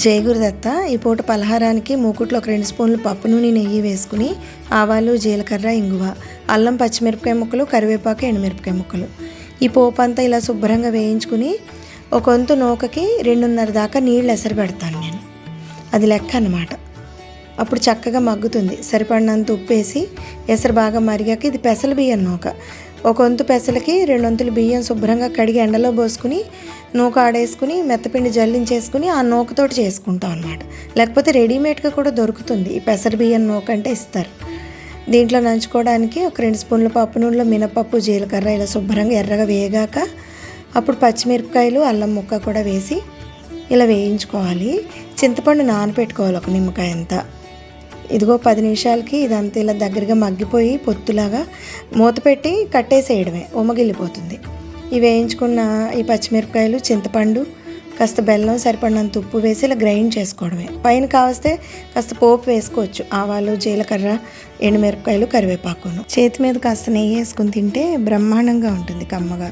జయగురుదత్త ఈ పూట పలహారానికి మూకుట్లో ఒక రెండు స్పూన్లు పప్పు నూనె నెయ్యి వేసుకుని ఆవాలు జీలకర్ర ఇంగువ అల్లం పచ్చిమిరపకాయ ముక్కలు కరివేపాకు ఎండుమిరపకాయ ముక్కలు. ఈ పోపు అంతా ఇలా శుభ్రంగా వేయించుకుని ఒక వంతు నూకకి రెండున్నర దాకా నీళ్ళు ఎసరు పెడతాను నేను. అది లెక్క అన్నమాట. అప్పుడు చక్కగా మగ్గుతుంది. సరిపడినంత ఉప్పు వేసి ఎసరు బాగా మరిగాక ఇది పెసలు బియ్యం నూక. ఒక వంతు పెసలకి రెండు వంతులు బియ్యం శుభ్రంగా కడిగి ఎండలో పోసుకుని నూక ఆడేసుకుని మెత్తపిండి జల్లించేసుకుని ఆ నూకతోటి చేసుకుంటాం అనమాట లేకపోతే రెడీమేడ్గా కూడా దొరుకుతుంది. ఈ పెసర బియ్యం నూక అంటే ఇస్తారు. దీంట్లో నంచుకోవడానికి ఒక రెండు స్పూన్ల పప్పు నూనెలో మినపప్పు జీలకర్ర ఇలా శుభ్రంగా ఎర్రగా వేగాక అప్పుడు పచ్చిమిరపకాయలు అల్లం ముక్క కూడా వేసి ఇలా వేయించుకోవాలి. చింతపండు నానపెట్టుకోవాలి ఒక నిమ్మకాయ అంతా. ఇదిగో పది నిమిషాలకి ఇదంతా ఇలా దగ్గరగా మగ్గిపోయి పొత్తులాగా మూత పెట్టి కట్టేసేయడమే ఉమ్మగిల్లిపోతుంది ఇవి వేయించుకున్న ఈ పచ్చిమిరపకాయలు చింతపండు కాస్త బెల్లం సరిపడినంత ఉప్పు వేసి ఇలా గ్రైండ్ చేసుకోవడమే. పైన కావస్తే కాస్త పోపు వేసుకోవచ్చు ఆవాలు జీలకర్ర ఎండుమిరపకాయలు కరివేపాకును. చేతి మీద కాస్త నెయ్యి వేసుకుని తింటే బ్రహ్మాండంగా ఉంటుంది కమ్మగా.